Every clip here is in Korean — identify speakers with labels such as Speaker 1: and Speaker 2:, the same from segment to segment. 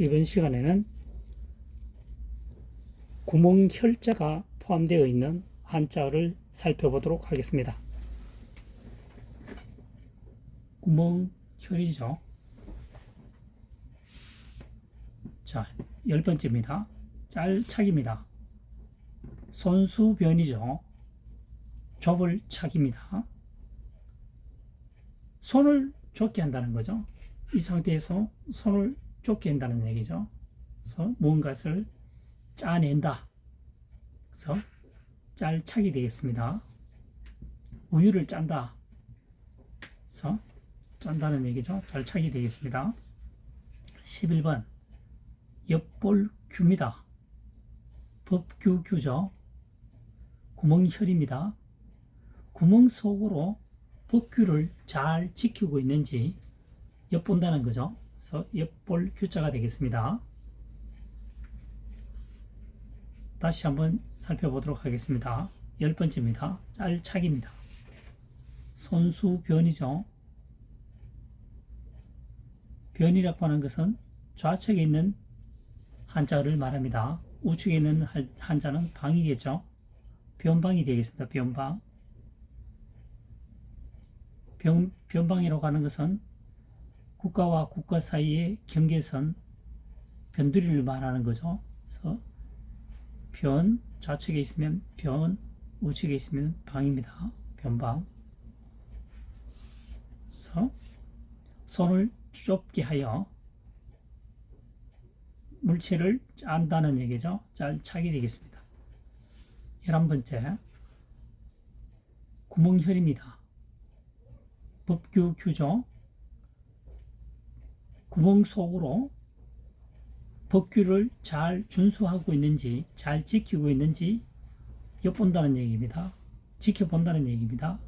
Speaker 1: 이번 시간에는 구멍 혈자가 포함되어 있는 한자어를 살펴보도록 하겠습니다. 구멍 혈이죠. 자, 열 번째입니다. 짤착입니다. 손수변이죠. 좁을착입니다. 손을 좁게 한다는 거죠. 이 상태에서 손을 한다는 얘기죠. 그래서 무언가를 짜낸다. 그래서 짤착이 되겠습니다. 우유를 짠다. 그래서 짠다는 얘기죠. 짤착이 되겠습니다. 11번 엿볼규입니다. 법규규죠. 구멍혈입니다. 구멍 속으로 법규를 잘 지키고 있는지 엿본다는 거죠. 그래서 엿볼 규자가 되겠습니다. 다시 한번 살펴보도록 하겠습니다. 열 번째입니다. 짤착입니다. 손수 변이죠. 변이라고 하는 것은 좌측에 있는 한자를 말합니다. 우측에 있는 할- 한자는 방이겠죠. 변방이 되겠습니다. 변방. 변, 변방이라고 하는 것은 국가와 국가 사이의 경계선, 변두리를 말하는 거죠. 그래서 변, 좌측에 있으면 변, 우측에 있으면 방입니다. 변방. 그래서 손을 좁게 하여 물체를 짠다는 얘기죠. 짤착이 되겠습니다. 11번째 구멍혈입니다. 법규 규정 구멍 속으로 법규를 잘 준수하고 있는지 잘 지키고 있는지 엿본다는 얘기입니다. 지켜본다는 얘기입니다.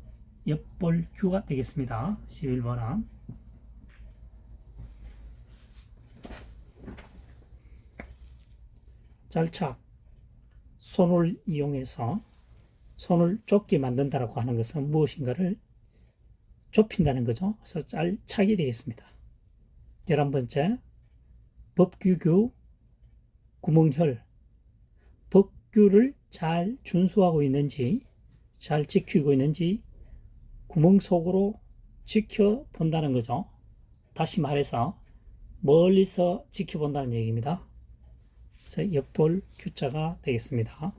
Speaker 1: 엿볼 규가 되겠습니다. 11번은 짤착 손을 이용해서 손을 좁게 만든다라고 하는 것은 무엇인가를 좁힌다는 거죠. 그래서 짤착이 되겠습니다. 열한 번째 법규규 구멍혈 법규를 잘 준수하고 있는지 잘 지키고 있는지 구멍 속으로 지켜본다는 거죠. 다시 말해서 멀리서 지켜본다는 얘기입니다. 그래서 엿볼 규자가 되겠습니다.